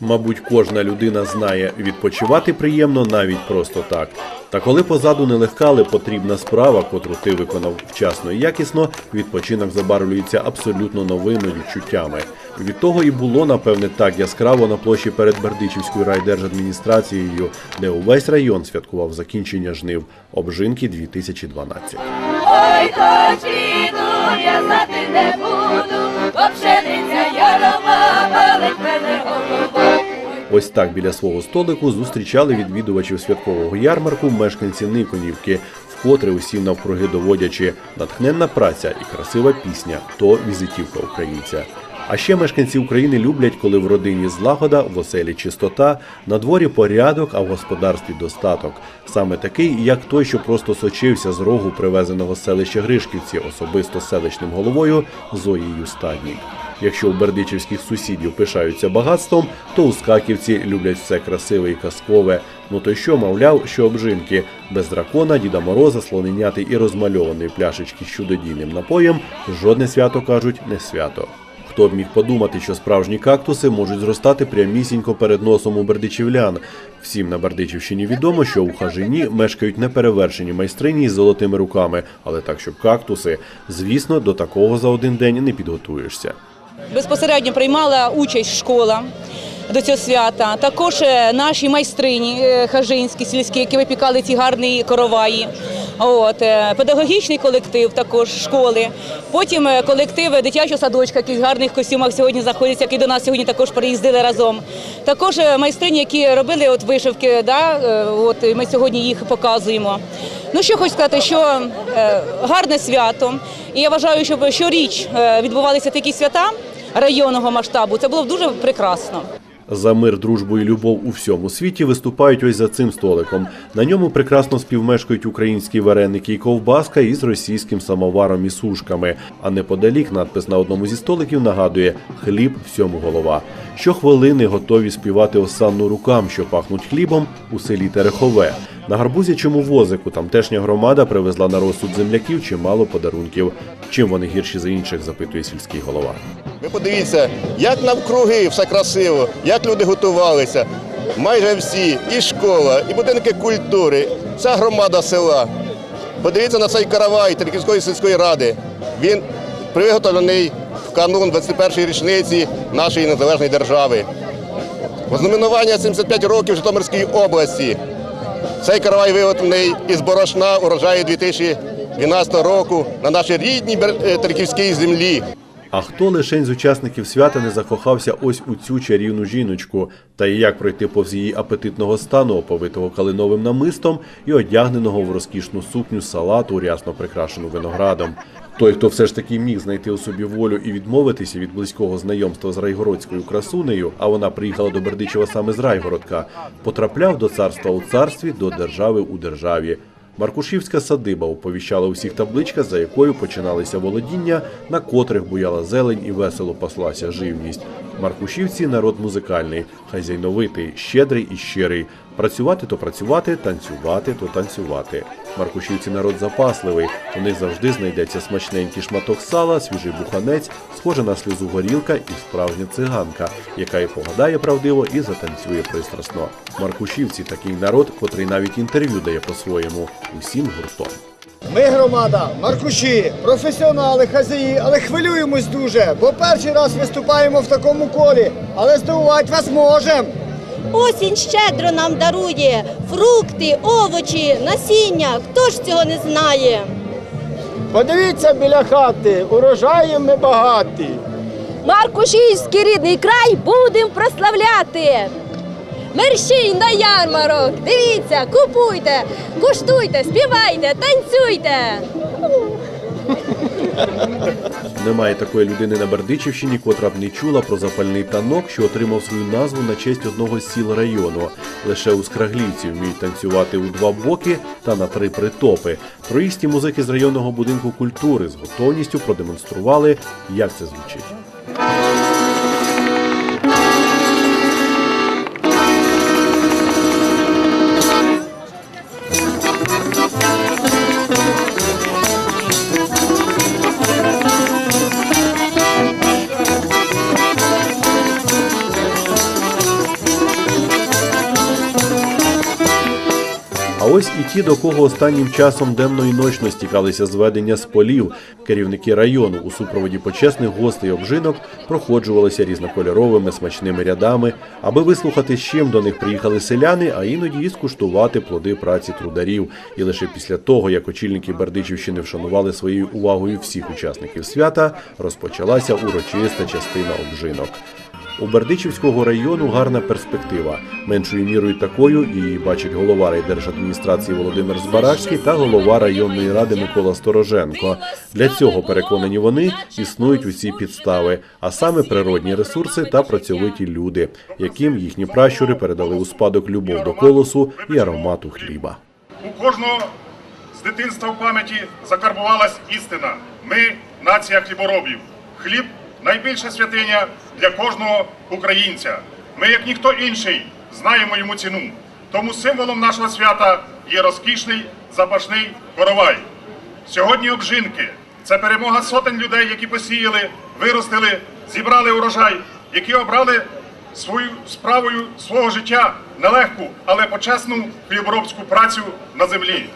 Мабуть, кожна людина знає, відпочивати приємно навіть просто так. Та коли позаду нелегка, але потрібна справа, котру ти виконав вчасно і якісно, відпочинок забарвлюється абсолютно новими відчуттями. Від того і було напевне так яскраво на площі перед Бердичівською райдержадміністрацією, де увесь район святкував закінчення жнив обжинки 2012. Ой, хоч іду, я знати не буду, Ось так біля свого столику зустрічали відвідувачів святкового ярмарку мешканці Никонівки, вкотре усім навкруги доводячи натхненна праця і красива пісня то візитівка українця. А ще мешканці України люблять, коли в родині злагода, в оселі чистота, на дворі порядок, а в господарстві достаток. Саме такий, як той, що просто сочився з рогу привезеного з селища Гришківці, особисто селищним головою Зоєю Стаднік. Якщо у бердичівських сусідів пишаються багатством, то у скаківці люблять все красиве і казкове. Ну то що, мовляв, що обжинки без дракона, Діда Мороза, слоненяти і розмальованої пляшечки з чудодійним напоєм жодне свято кажуть не свято. Хто б міг подумати, що справжні кактуси можуть зростати прямісінько перед носом у бердичівлян. Всім на Бердичівщині відомо, що у хажині мешкають неперевершені майстрині із золотими руками, але так, щоб кактуси, звісно, до такого за один день не підготуєшся. Безпосередньо приймала участь школа до цього свята. Також е, наші майстрині е, хажинські, сільські, які випікали ці гарні короваї. От, е, педагогічний колектив також школи. Потім колективи дитячого садочка, які в гарних костюмах сьогодні знаходяться, які до нас сьогодні також приїздили разом. Також майстрині, які робили от вишивки, да, от, ми сьогодні їх показуємо. Ну що хочу сказати, що гарне свято. І я вважаю, щоб щоріч відбувалися такі свята районного масштабу. Це було б дуже прекрасно. За мир, дружбу і любов у всьому світі виступають ось за цим столиком. На ньому прекрасно співмешкають українські вареники і ковбаска із російським самоваром і сушками. А неподалік надпис на одному зі столиків нагадує хліб всьому голова. Щохвилини готові співати осанну рукам, що пахнуть хлібом у селі Терехове. На гарбузячому возику тамтешня громада привезла на розсуд земляків чимало подарунків. Чим вони гірші за інших, запитує сільський голова. Ви подивіться, як навкруги все красиво, як люди готувалися. Майже всі, і школа, і будинки культури, вся громада села. Подивіться на цей каравай Терківської сільської ради. Він приготовлений в канун 21-ї річниці нашої незалежної держави. Ознаменування 75 років Житомирської області. Цей каравай виготовлений із борошна урожаю 2012 року на нашій рідній е, Терківській землі. А хто лишень з учасників свята не закохався ось у цю чарівну жіночку, та і як пройти повз її апетитного стану, оповитого калиновим намистом і одягненого в розкішну сукню салату, рясно прикрашену виноградом. Той, хто все ж таки міг знайти у собі волю і відмовитися від близького знайомства з райгородською красунею, а вона приїхала до Бердичева саме з Райгородка, потрапляв до царства у царстві, до держави у державі. Маркушівська садиба оповіщала усіх табличках, за якою починалися володіння, на котрих буяла зелень і весело паслася живність. Маркушівці народ музикальний, хазяйновитий, щедрий і щирий. Працювати то працювати, танцювати то танцювати. Маркушівці народ запасливий. У них завжди знайдеться смачненький шматок сала, свіжий буханець, схожа на сльозу горілка і справжня циганка, яка і погадає правдиво і затанцює пристрасно. Маркушівці такий народ, котрий навіть інтерв'ю дає по-своєму усім гуртом. Ми громада, маркуші, професіонали, хазяї, але хвилюємось дуже, бо перший раз виступаємо в такому колі, але здивувати вас можемо. Осінь щедро нам дарує фрукти, овочі, насіння. Хто ж цього не знає? Подивіться біля хати, урожаєм ми багаті. Маркушівський рідний край будемо прославляти. Мерщій на ярмарок, дивіться, купуйте, куштуйте, співайте, танцюйте. Немає такої людини на Бердичівщині, котра б не чула про запальний танок, що отримав свою назву на честь одного з сіл району. Лише у скраглівці вміють танцювати у два боки та на три притопи. Троїсті музики з районного будинку культури з готовністю продемонстрували, як це звучить. Ось і ті, до кого останнім часом денно і ночно стікалися зведення з полів, керівники району у супроводі почесних гостей обжинок проходжувалися різнокольоровими смачними рядами, аби вислухати, з чим до них приїхали селяни, а іноді і скуштувати плоди праці трударів. І лише після того, як очільники Бердичівщини вшанували своєю увагою всіх учасників свята, розпочалася урочиста частина обжинок. У Бердичівського району гарна перспектива. Меншою мірою такою її бачить голова райдержадміністрації Володимир Збаражський та голова районної ради Микола Стороженко. Для цього переконані вони існують усі підстави, а саме природні ресурси та працьовиті люди, яким їхні пращури передали у спадок любов до колосу і аромату хліба. У кожного з дитинства в пам'яті закарбувалась істина. Ми нація хліборобів. Хліб найбільша святиня для кожного українця. Ми, як ніхто інший, знаємо йому ціну. Тому символом нашого свята є розкішний запашний коровай. Сьогодні обжинки це перемога сотень людей, які посіяли, виростили, зібрали урожай, які обрали свою справою свого життя нелегку, але почесну хліборобську працю на землі.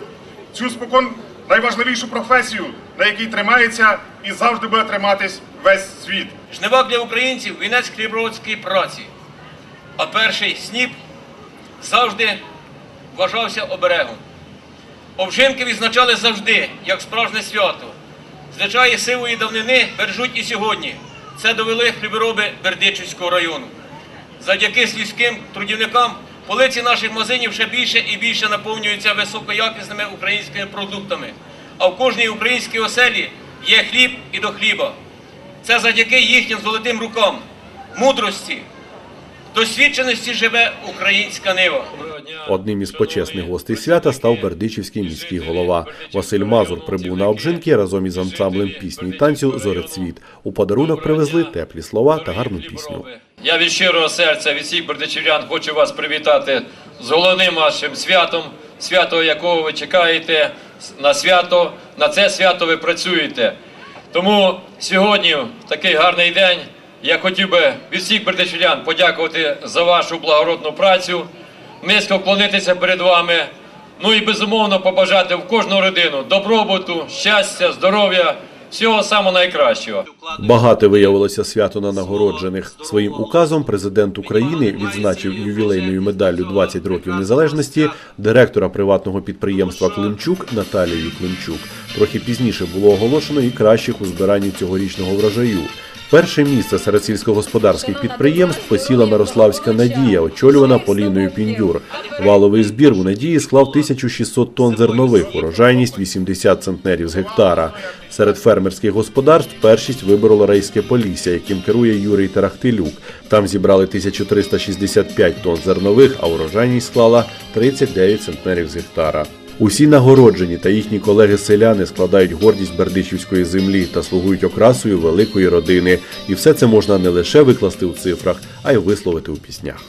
Цю спокон найважливішу професію, на якій тримається і завжди буде триматись весь світ. Жнива для українців вінець хліборобської праці. А перший сніп завжди вважався оберегом. Обжинки відзначали завжди, як справжнє свято. Звичаї сивої давнини бережуть і сьогодні. Це довели хлібороби Бердичівського району. Завдяки сільським трудівникам полиці наших магазинів ще більше і більше наповнюються високоякісними українськими продуктами. А в кожній українській оселі є хліб і до хліба. Це завдяки їхнім золотим рукам, мудрості, досвідченості живе українська нива. Одним із почесних гостей свята став Бердичівський міський голова. Василь Мазур прибув на обжинки разом із ансамблем пісні й танцю Зорецвіт. У подарунок привезли теплі слова та гарну пісню. Я від щирого серця, від всіх бердичівлян хочу вас привітати з головним вашим святом, свято якого ви чекаєте на свято, на це свято ви працюєте. Тому сьогодні, в такий гарний день, я хотів би від всіх бердичівлян подякувати за вашу благородну працю, низько вклонитися перед вами, ну і безумовно побажати в кожну родину добробуту, щастя, здоров'я, всього самого найкращого. Багато виявилося свято на нагороджених. Своїм указом президент України відзначив ювілейною медаллю 20 років незалежності директора приватного підприємства Климчук Наталію Климчук. Трохи пізніше було оголошено і кращих у збиранні цьогорічного врожаю. Перше місце серед сільськогосподарських підприємств посіла Мирославська Надія, очолювана Поліною Піндюр. Валовий збір у Надії склав 1600 тонн зернових, урожайність 80 центнерів з гектара. Серед фермерських господарств першість вибороло Рейське Полісся, яким керує Юрій Тарахтилюк. Там зібрали 1365 тонн зернових, а урожайність склала 39 центнерів з гектара. Усі нагороджені та їхні колеги-селяни складають гордість бердичівської землі та слугують окрасою великої родини. І все це можна не лише викласти у цифрах, а й висловити у піснях.